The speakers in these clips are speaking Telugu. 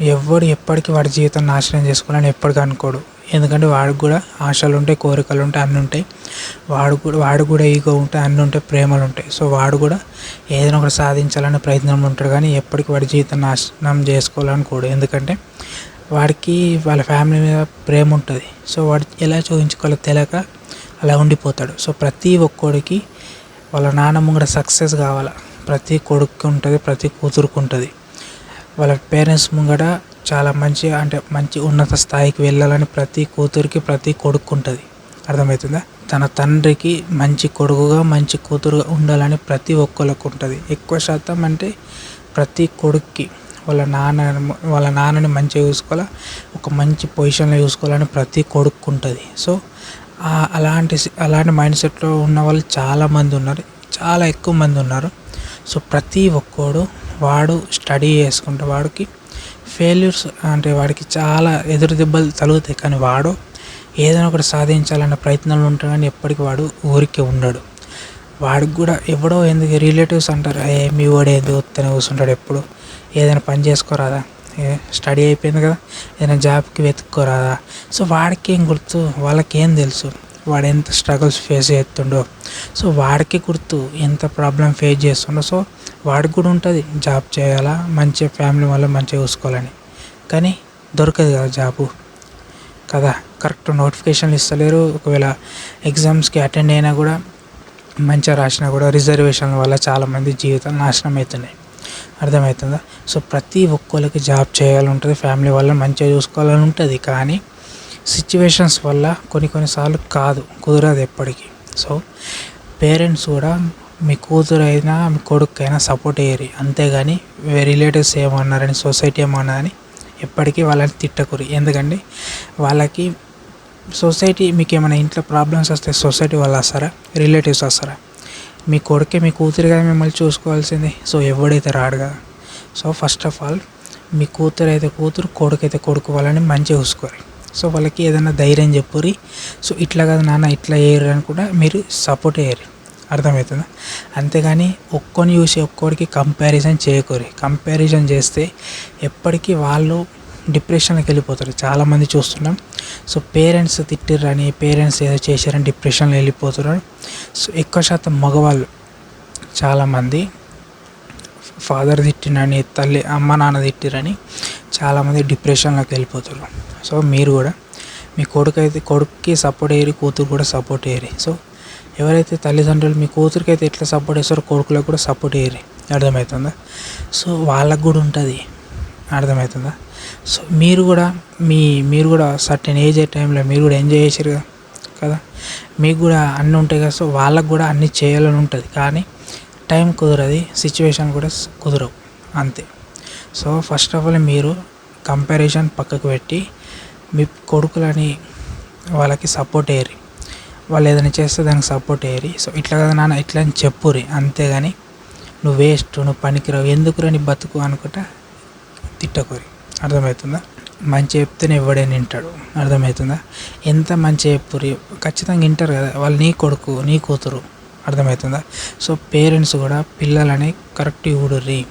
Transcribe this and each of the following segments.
ఎవ్వడు ఎప్పటికీ వాడి జీవితం నాశనం చేసుకోవాలని ఎప్పటికీ అనుకోడు. ఎందుకంటే వాడికి కూడా ఆశలు ఉంటాయి కోరికలు ఉంటాయి అన్నీ ఉంటాయి. వాడు కూడా వాడు కూడా ఈగో ఉంటాయి అన్నీ ఉంటాయి ప్రేమలు ఉంటాయి సో వాడు కూడా ఏదైనా ఒకటి సాధించాలనే ప్రయత్నం ఉంటాడు కానీ ఎప్పటికీ వాడి జీవితం నాశనం చేసుకోవాలని కోడు. ఎందుకంటే వాడికి వాళ్ళ ఫ్యామిలీ మీద ప్రేమ ఉంటుంది. సో వాడు ఎలా చూపించుకోవాలో తెలియక అలా ఉండిపోతాడు. సో ప్రతి ఒక్కడికి వాళ్ళ నాన్న ముంగడ సక్సెస్ కావాలి? ప్రతి కొడుకు ఉంటుంది ప్రతి కూతురుకు ఉంటుంది. వాళ్ళ పేరెంట్స్ ముంగట చాలా మంచి అంటే మంచి ఉన్నత స్థాయికి వెళ్ళాలని ప్రతి కూతురికి ప్రతి కొడుకు ఉంటుంది అర్థమవుతుందా? తన తండ్రికి మంచి కొడుకుగా మంచి కూతురుగా ఉండాలని ప్రతి ఒక్కరికి ఉంటుంది ఎక్కువ శాతం అంటే ప్రతి కొడుక్కి వాళ్ళ నాన్న వాళ్ళ నాన్నని మంచిగా చూసుకోవాలా ఒక మంచి పొజిషన్లో చూసుకోవాలని ప్రతి కొడుకు ఉంటుంది సో అలాంటి అలాంటి మైండ్ సెట్లో ఉన్న వాళ్ళు చాలామంది ఉన్నారు. చాలా ఎక్కువ మంది ఉన్నారు. సో ప్రతి ఒక్కడు వాడు స్టడీ చేసుకుంటే వాడికి ఫెయిల్యూర్స్ అంటే వాడికి చాలా ఎదురు దెబ్బలు తగులుతాయి. కానీ వాడు ఏదైనా ఒకటి సాధించాలన్న ప్రయత్నంలో ఉంటాడు కానీ ఎప్పటికీ వాడు ఊరికే ఉండడు. వాడికి కూడా ఎవడో ఎందుకు రిలేటివ్స్ అంటారు ఏ మీ వాడు ఏదో వస్తేనే కూర్చుంటాడు ఎప్పుడు? ఏదైనా పని చేసుకోరాదా? స్టడీ అయిపోయింది కదా ఏదైనా జాబ్కి వెతుక్కోరాదా? సో వాడికి ఏం గుర్తు? వాళ్ళకి ఏం తెలుసు? వాడు ఎంత స్ట్రగుల్స్ ఫేస్ చేస్తుండో. సో వాడికి గుర్తు ఎంత ప్రాబ్లం ఫేస్ చేస్తుండో. సో వాడికి కూడా ఉంటుంది జాబ్ చేయాలా మంచిగా ఫ్యామిలీ వల్ల మంచిగా చూసుకోవాలని. కానీ దొరకదు కదా జాబు కదా కరెక్ట్ నోటిఫికేషన్లు ఇస్తలేరు. ఒకవేళ ఎగ్జామ్స్కి అటెండ్ అయినా కూడా మంచిగా రాసినా కూడా రిజర్వేషన్ వల్ల చాలామంది జీవితాలు నాశనం అవుతున్నాయి. అర్థమవుతుందా? సో ప్రతి ఒక్కరికి జాబ్ చేయాలని ఉంటుంది ఫ్యామిలీ వల్ల మంచిగా చూసుకోవాలని ఉంటుంది. కానీ సిచ్యువేషన్స్ వల్ల కొన్ని కొన్నిసార్లు కాదు కుదరదు ఎప్పటికీ. సో పేరెంట్స్ కూడా మీ కూతురు అయినా మీ కొడుకు అయినా సపోర్ట్ అయ్యారు. అంతేగాని రిలేటివ్స్ ఏమన్నారని సొసైటీ ఏమన్నా అని ఎప్పటికీ వాళ్ళని తిట్టకూరి ఎందుకంటే వాళ్ళకి సొసైటీ మీకు ఏమైనా ఇంట్లో ప్రాబ్లమ్స్ వస్తే సొసైటీ వాళ్ళు వస్తారా? రిలేటివ్స్ వస్తారా? మీ కొడుకే మీ కూతురు మిమ్మల్ని చూసుకోవాల్సింది. సో ఎవడైతే రాడు కదా? సో ఫస్ట్ ఆఫ్ ఆల్ మీ కూతురు అయితే కూతురు కొడుకు అయితే కొడుకు వాళ్ళని మంచిగా చూసుకోరు సో వాళ్ళకి ఏదైనా ధైర్యం చెప్పుర్రి. సో ఇట్లా కదా నాన్న ఇట్లా వేయరు అని కూడా మీరు సపోర్ట్ చేయరు అర్థమవుతుందా? అంతేగాని ఒక్కొని చూసి ఒక్కోడికి కంపారిజన్ చేయకూరి. కంపారిజన్ చేస్తే ఎప్పటికీ వాళ్ళు డిప్రెషన్లోకి వెళ్ళిపోతారు. చాలామంది చూస్తున్నాం. సో పేరెంట్స్ తిట్టిర్రని పేరెంట్స్ ఏదో చేశారని డిప్రెషన్లో వెళ్ళిపోతున్నారు. సో ఎక్కువ శాతం మగవాళ్ళు చాలామంది ఫాదర్ తిట్టినని తల్లి అమ్మ నాన్న తిట్టిరని చాలామంది డిప్రెషన్లోకి వెళ్ళిపోతారు సో మీరు కూడా మీ కొడుకు అయితే కొడుక్కి సపోర్ట్ అయ్యి కూతురు కూడా సపోర్ట్ అయ్యి సో ఎవరైతే తల్లిదండ్రులు మీ కూతురికి అయితే ఎట్లా సపోర్ట్ చేస్తారో కొడుకులకు కూడా సపోర్ట్ అయ్యి అర్థమవుతుందా? సో వాళ్ళకు కూడా ఉంటుంది. అర్థమవుతుందా? సో మీరు కూడా మీ మీరు కూడా సర్టెన్ ఏజ్ టైంలో మీరు కూడా ఎంజాయ్ చేశారు కదా? కదా? మీకు కూడా అన్నీ ఉంటాయి కదా? సో వాళ్ళకు కూడా అన్నీ చేయాలని ఉంటుంది. కానీ టైం కుదరది. సిచ్యువేషన్ కూడా కుదరవు. అంతే. సో ఫస్ట్ ఆఫ్ ఆల్ మీరు కంపారిజన్ పక్కకు పెట్టి మీ కొడుకులని వాళ్ళకి సపోర్ట్ అయ్యి వాళ్ళు ఏదైనా చేస్తే దానికి సపోర్ట్ అయ్యి సో ఇట్లా కదా నాన్న ఇట్లా అని చెప్పురి అంతేగాని నువ్వు వేస్ట్ నువ్వు పనికిరావు. ఎందుకురా నీ బతుకు అనుకుంటా తిట్టకూరి అర్థమవుతుందా? మంచి చెప్తేనే ఎవడైనా వింటాడు. అర్థమవుతుందా? ఎంత మంచి చెప్పురి ఖచ్చితంగా వింటారు కదా. వాళ్ళు నీ కొడుకు నీ కూతురు. అర్థమవుతుందా? సో పేరెంట్స్ కూడా పిల్లలని కరెక్ట్ ఊడుర్రి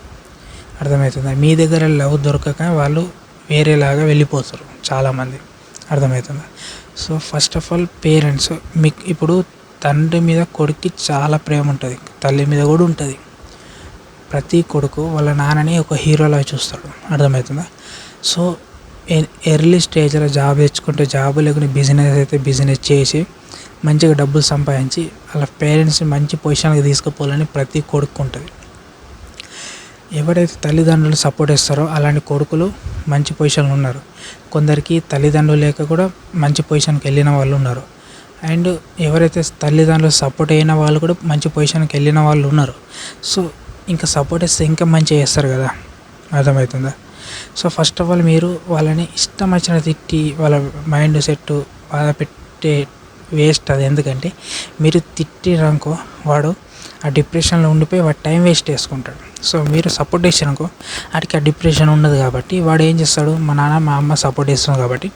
అర్థమవుతుందా. మీ దగ్గర లవ్ దొరకక వాళ్ళు వేరేలాగా వెళ్ళిపోతారు. చాలామంది. అర్థమవుతుందా. So first of all parents మీకు ఇప్పుడు తండ్రి మీద కొడుక్కి చాలా ప్రేమ ఉంటుంది. తల్లి మీద కూడా ఉంటుంది. ప్రతి కొడుకు వాళ్ళ నాన్నని ఒక హీరోలా చూస్తాడు. అర్థమవుతుందా? సో ఎర్లీ స్టేజ్లో జాబ్ తెచ్చుకుంటే జాబ్ లేకుండా బిజినెస్ అయితే బిజినెస్ చేసి మంచిగా డబ్బులు సంపాదించి వాళ్ళ పేరెంట్స్ని మంచి పొజిషన్కి తీసుకుపోవాలని ప్రతి కొడుకు ఉంటుంది. ఎవరైతే తల్లిదండ్రులు సపోర్ట్ ఇస్తారో అలాంటి కొడుకులు మంచి పొజిషన్లో ఉన్నారు. కొందరికి తల్లిదండ్రులు లేక కూడా మంచి పొజిషన్కి వెళ్ళిన వాళ్ళు ఉన్నారు. అండ్ ఎవరైతే తల్లిదండ్రులు సపోర్ట్ అయిన వాళ్ళు కూడా మంచి పొజిషన్కి వెళ్ళిన వాళ్ళు ఉన్నారు. సో ఇంకా సపోర్ట్ ఇస్తే ఇంకా మంచిగా చేస్తారు కదా? అర్థమవుతుందా? సో ఫస్ట్ ఆఫ్ ఆల్ మీరు వాళ్ళని ఇష్టం వచ్చిన తిట్టి వాళ్ళ మైండ్ సెట్ బాధ పెట్టే వేస్ట్ అది. ఎందుకంటే మీరు తిట్టిరనుకో వాడు ఆ డిప్రెషన్లో ఉండిపోయి వాడు టైం వేస్ట్ చేసుకుంటాడు. సో మీరు సపోర్ట్ చేసారనుకో వాడికి ఆ డిప్రెషన్ ఉండదు కాబట్టి వాడు ఏం చేస్తాడు? మా నాన్న మా అమ్మ సపోర్ట్ చేస్తున్నాడు కాబట్టి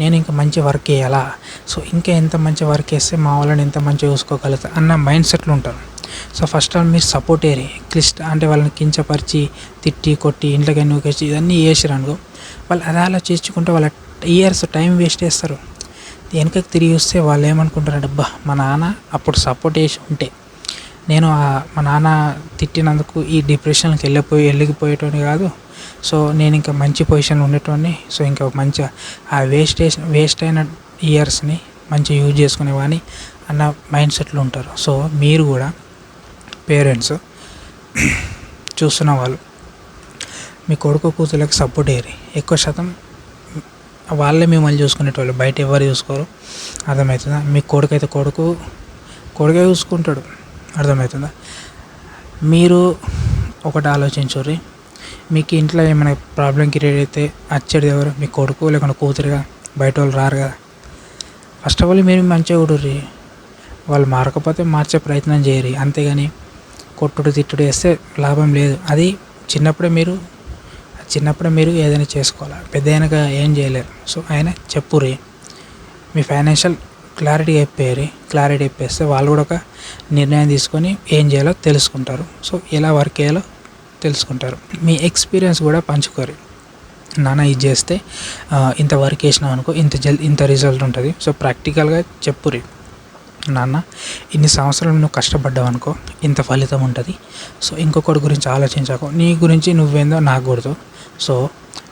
నేను ఇంకా మంచి వర్క్ చేయాలా? సో ఇంకా ఎంత మంచి వర్క్ చేస్తే మా వాళ్ళని ఎంత మంచిగా చూసుకోగలుగుతా అన్న మైండ్ సెట్లు ఉంటారు. సో ఫస్ట్ ఆల్ మీరు సపోర్ట్ ఏరి క్లిష్ట అంటే వాళ్ళని కించపరిచి తిట్టి కొట్టి ఇంట్లోకి నూకేసి ఇవన్నీ చేసారు వాళ్ళు అది అలా చేసుకుంటే వాళ్ళ ఇయర్స్ టైం వేస్ట్ చేస్తారు. వెనకకి తిరిగి వస్తే వాళ్ళు ఏమనుకుంటారంటే అబ్బా మా నాన్న అప్పుడు సపోర్ట్ చేసి ఉంటే. నేను మా నాన్న తిట్టినందుకు ఈ డిప్రెషన్కి వెళ్ళిపోయి వెళ్ళిపోయేటోని కాదు. సో నేను ఇంకా మంచి పొజిషన్ ఉండేటోని సో ఇంకా మంచిగా ఆ వేస్టేజ్ వేస్ట్ అయిన ఇయర్స్ని మంచిగా యూజ్ చేసుకునేవాని అన్న మైండ్ సెట్లో ఉంటారు. సో మీరు కూడా పేరెంట్స్ చూస్తున్న వాళ్ళు మీ కొడుకు కూతులకు సపోర్ట్ అయ్యారు ఎక్కువ శాతం వాళ్ళే మిమ్మల్ని చూసుకునేటోళ్ళు. బయట ఎవరు చూసుకోరు. అర్థమవుతుందా? మీ కొడుకు అయితే కొడుకు కొడుకే చూసుకుంటాడు. అర్థమవుతుందా? మీరు ఒకటి ఆలోచించుర్రి. మీకు ఇంట్లో ఏమైనా ప్రాబ్లం క్రియేట్ అయితే వచ్చేది ఎవరు? మీ కొడుకు లేకుండా కూతురుగా? బయట వాళ్ళు రారు కదా. ఫస్ట్ ఆఫ్ ఆల్ మీరు మంచిగా చూడుర్రి వాళ్ళు మారకపోతే మార్చే ప్రయత్నం చేయరు అంతేగాని కొట్టుడు తిట్టుడు వేస్తే లాభం లేదు. అది చిన్నప్పుడే మీరు చిన్నప్పుడే మీరు ఏదైనా చేసుకోవాలి? పెద్ద అయినాక ఏం చేయలేరు. సో ఆయన చెప్పుర్రి. మీ ఫైనాన్షియల్ క్లారిటీ చెప్పేరి క్లారిటీ చెప్పేస్తే వాళ్ళు కూడా ఒక నిర్ణయం తీసుకొని ఏం చేయాలో తెలుసుకుంటారు. సో ఎలా వర్క్ చేయాలో తెలుసుకుంటారు. మీ ఎక్స్పీరియన్స్ కూడా పంచుకోరు నాన్న ఇది చేస్తే ఇంత వర్క్ చేసినాం అనుకో ఇంత జల్ ఇంత రిజల్ట్ ఉంటుంది. సో ప్రాక్టికల్గా చెప్పురి నాన్న ఇన్ని సంవత్సరాలు నువ్వు కష్టపడ్డావు అనుకో ఇంత ఫలితం ఉంటుంది. సో ఇంకొకటి గురించి ఆలోచించాకో. నీ గురించి నువ్వేందో నాకు కూడదు సో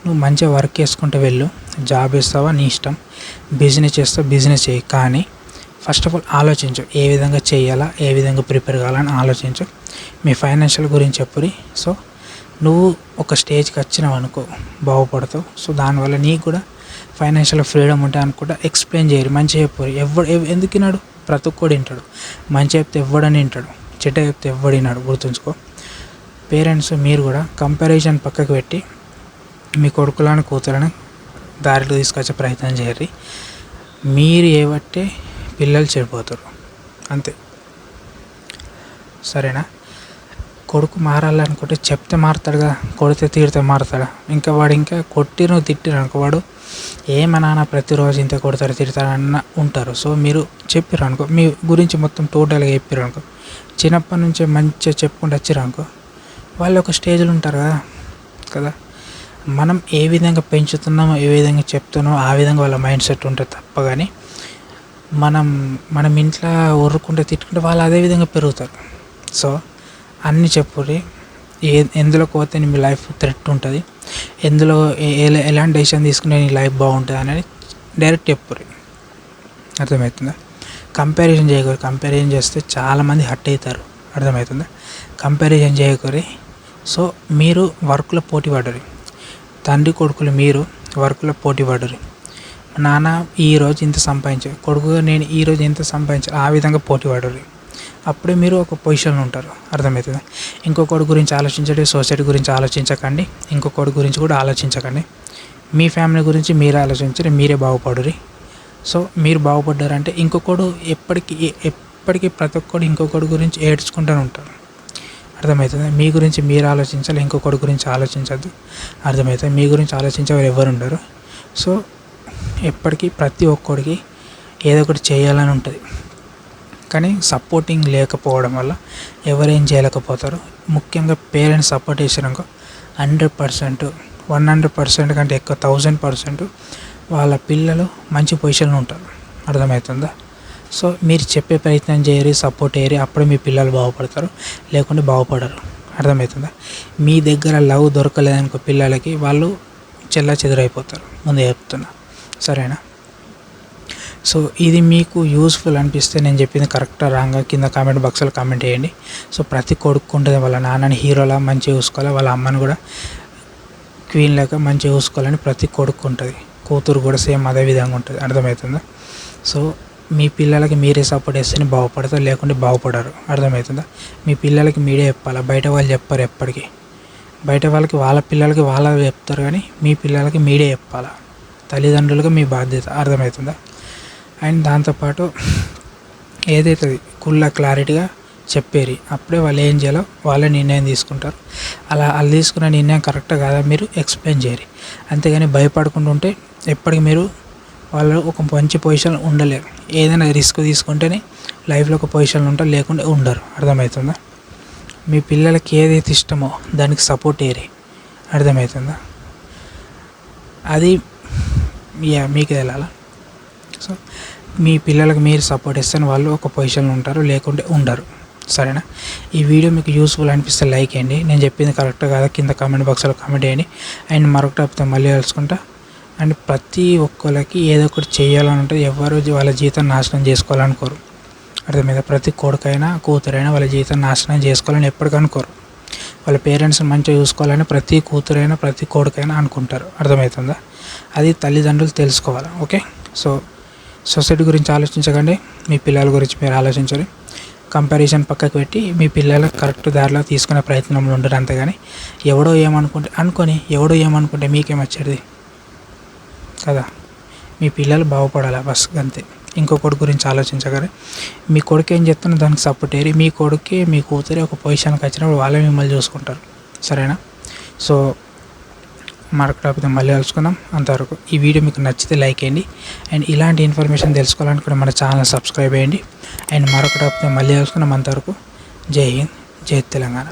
నువ్వు మంచిగా వర్క్ చేసుకుంటూ వెళ్ళు. జాబ్ ఇస్తావా నీ ఇష్టం. బిజినెస్ చేస్తావు? బిజినెస్ చేయి. కానీ ఫస్ట్ ఆఫ్ ఆల్ ఆలోచించు. ఏ విధంగా చేయాలా? ఏ విధంగా ప్రిపేర్ కావాలని ఆలోచించు. మీ ఫైనాన్షియల్ గురించి చెప్పురి. సో నువ్వు ఒక స్టేజ్కి వచ్చినావు అనుకో బాగుపడతావు. సో దానివల్ల నీకు కూడా ఫైనాన్షియల్ ఫ్రీడమ్ ఉంటే అనుకుంటా ఎక్స్ప్లెయిన్ చేయరు. మంచిగా చెప్పారు. ఎవడు ఎందుకు విన్నాడు ప్రతి ఒక్కడు వింటాడు. మంచి చెప్తే ఎవడని వింటాడు. చెడ్డ చెప్తే ఎవడు విన్నాడు గుర్తుంచుకో. పేరెంట్స్ మీరు కూడా కంపారిజన్ పక్కకు పెట్టి మీ కొడుకులను కూతురని దారిలో తీసుకొచ్చే ప్రయత్నం చేయరు మీరు ఏవట్టే పిల్లలు చెడిపోతారు. అంతే. సరేనా? కొడుకు మారాలనుకుంటే చెప్తే మారుతాడు కదా కొడితే తీరితే మారుతాడా? ఇంకా వాడు ఇంకా కొట్టిరు తిట్టిరు అనుకో వాడు ఏమన్నా నాన్న ప్రతిరోజు ఇంత కొడతారు తిడతారు అన్న ఉంటారు. సో మీరు చెప్పారు అనుకో మీ గురించి మొత్తం టోటల్గా చెప్పారు అనుకో చిన్నప్పటి నుంచే మంచిగా చెప్పుకుంటూ వచ్చారు అనుకో వాళ్ళు ఒక స్టేజ్లో ఉంటారు కదా? కదా? మనం ఏ విధంగా పెంచుతున్నామో ఏ విధంగా చెప్తున్నామో ఆ విధంగా వాళ్ళ మైండ్ సెట్ ఉంటుంది తప్ప కానీ మనం మనం ఇంట్లో ఉర్రుకుంటే తిట్టుకుంటే వాళ్ళు అదే విధంగా పెరుగుతారు. సో అన్నీ చెప్పుర్రి ఏ ఎందులో పోతే మీ లైఫ్ థ్రెట్ ఉంటుంది. ఎందులో ఎలాంటి డెసిషన్ తీసుకునే నీ లైఫ్ బాగుంటుంది అనేది డైరెక్ట్ చెప్పుర్రి అర్థమవుతుందా? కంపారిజన్ చేయకూడదు. కంపారిజన్ చేస్తే చాలామంది హట్ అవుతారు. అర్థమవుతుందా? కంపారిజన్ చేయకూడదు. సో మీరు వర్క్లో పోటీ పడరు. తండ్రి కొడుకులు మీరు వర్క్లో పోటీ పడరు నాన్న ఈరోజు ఇంత సంపాదించారు కొడుకుగా నేను ఈరోజు ఇంత సంపాదించాను ఆ విధంగా పోటీ పడరు అప్పుడే మీరు ఒక పొజిషన్లో ఉంటారు. అర్థమవుతుంది? ఇంకొకటి గురించి ఆలోచించండి. సొసైటీ గురించి ఆలోచించకండి. ఇంకొకటి గురించి కూడా ఆలోచించకండి. మీ ఫ్యామిలీ గురించి మీరే ఆలోచించండి మీరే బాగుపడరు. సో మీరు బాగుపడ్డారంటే ఇంకొకడు ఎప్పటికీ ఎప్పటికీ ప్రతి ఒక్కడు ఇంకొకటి గురించి ఏడ్చుకుంటూనే ఉంటారు. అర్థమవుతుంది? మీ గురించి మీరు ఆలోచించాలి ఇంకొకటి గురించి ఆలోచించద్దు. అర్థమవుతుంది? మీ గురించి ఆలోచించే ఎవరు ఉండరు. సో ఎప్పటికీ ప్రతి ఒక్కడికి ఏదో ఒకటి చేయాలని ఉంటుంది. కానీ సపోర్టింగ్ లేకపోవడం వల్ల ఎవరేం చేయలేకపోతారు? ముఖ్యంగా పేరెంట్స్ సపోర్ట్ చేసినాక hundred percent one hundred percent కంటే ఎక్కువ థౌజండ్ పర్సెంట్ వాళ్ళ పిల్లలు మంచి పొజిషన్లో ఉంటారు. అర్థమవుతుందా? సో మీరు చెప్పే ప్రయత్నం చేయరు సపోర్ట్ చేయరు అప్పుడే మీ పిల్లలు బాగుపడతారు. లేకుంటే బాగుపడరు. అర్థమవుతుందా? మీ దగ్గర లవ్ దొరకలేదనుకో పిల్లలకి వాళ్ళు చెల్ల చెదురైపోతారు. ముందు చెప్తున్నా. సరేనా? సో ఇది మీకు యూస్ఫుల్ అనిపిస్తే నేను చెప్పింది కరెక్టా రాగా కింద కామెంట్ బాక్స్లో కామెంట్ చేయండి. సో ప్రతి కొడుకు ఉంటుంది వాళ్ళ నాన్నని హీరోలా మంచిగా చూసుకోవాలి వాళ్ళ అమ్మని కూడా క్వీన్ లాగా మంచిగా చూసుకోవాలని ప్రతి కొడుకు ఉంటుంది. కూతురు కూడా సేమ్ అదే విధంగా ఉంటుంది. అర్థమవుతుందా? సో మీ పిల్లలకి మీరే సపోర్ట్ చేస్తేనే బాగుపడతారు లేకుంటే బాగుపడరు. అర్థమవుతుందా? మీ పిల్లలకి మీరే చెప్పాలి? బయట వాళ్ళు చెప్పారు ఎప్పటికీ. బయట వాళ్ళకి వాళ్ళ పిల్లలకి వాళ్ళ చెప్తారు కానీ మీ పిల్లలకి మీరే చెప్పాలి? తల్లిదండ్రులుగా మీ బాధ్యత. అర్థమవుతుందా? అండ్ దాంతోపాటు ఏదైతే కుళ్ళ క్లారిటీగా చెప్పేరి అప్పుడే వాళ్ళు ఏం చేయాలో వాళ్ళే నిర్ణయం తీసుకుంటారు. అలా వాళ్ళు తీసుకున్న నిర్ణయం కరెక్ట్ కాదా? మీరు ఎక్స్ప్లెయిన్ చేయరు అంతేగాని భయపడకుండా ఉంటే ఎప్పటికి మీరు వాళ్ళు ఒక మంచి పొజిషన్ ఉండలేరు. ఏదైనా రిస్క్ తీసుకుంటేనే లైఫ్లో ఒక పొజిషన్ ఉంటారు లేకుంటే ఉండరు. అర్థమవుతుందా? మీ పిల్లలకి ఏదైతే ఇష్టమో దానికి సపోర్ట్ ఏరే అర్థమవుతుందా? అది యా మీకు తెలాల సో మీ పిల్లలకు మీరు సపోర్ట్ ఇస్తే వాళ్ళు ఒక పొజిషన్లో ఉంటారు లేకుంటే ఉండరు. సరేనా? ఈ వీడియో మీకు యూస్ఫుల్ అనిపిస్తే లైక్ చేయండి. నేను చెప్పింది కరెక్ట్ కాదా? కింద కామెంట్ బాక్స్లో కామెంట్ చేయండి. అండ్ మరొక టాపిక్తో మళ్ళీ కలుసుకుంటా. అండ్ ప్రతి ఒక్కరికి ఏదో ఒకటి చేయాలని ఉంటుంది ఎవరు వాళ్ళ జీవితం నాశనం చేసుకోవాలనుకోరు అర్థమైందా? ప్రతి కొడుకైనా కూతురైనా వాళ్ళ జీవితం నాశనం చేసుకోవాలని ఎప్పటికీ అనుకోరు వాళ్ళ పేరెంట్స్ని మంచిగా చూసుకోవాలని ప్రతి కూతురైనా ప్రతి కొడుకైనా అనుకుంటారు. అర్థమవుతుందా? అది తల్లిదండ్రులు తెలుసుకోవాలి. ఓకే? సో సొసైటీ గురించి ఆలోచించకండి. మీ పిల్లల గురించి మీరు ఆలోచించాలి కంపారిజన్ పక్కకు పెట్టి మీ పిల్లలకు కరెక్ట్ దారిలో తీసుకునే ప్రయత్నంలో ఉండరు అంతేగాని ఎవడో ఏమనుకుంటే అనుకొని ఎవడో ఏమనుకుంటే మీకేమొచ్చేది కదా. మీ పిల్లలు బాగుపడాలి? బస్ అంతే ఇంకో కొడుకు గురించి ఆలోచించగలరు మీ కొడుకు ఏం చెప్తున్నా దానికి సపోర్ట్ అయ్యి మీ కొడుకే మీ కూతురే ఒక పొజిషన్కి వచ్చినప్పుడు వాళ్ళే మిమ్మల్ని చూసుకుంటారు. సరేనా? సో మరొక టాపిక్ మళ్ళీ కలుసుకుందాం. అంతవరకు ఈ వీడియో మీకు నచ్చితే లైక్ చేయండి. అండ్ ఇలాంటి ఇన్ఫర్మేషన్ తెలుసుకోవాలనుకుంటే మన ఛానల్ సబ్స్క్రైబ్ చేయండి. అండ్ మరొక టాపిక్ మళ్ళీ కలుసుకుందాం అంతవరకు. జై హింద్ జై తెలంగాణ.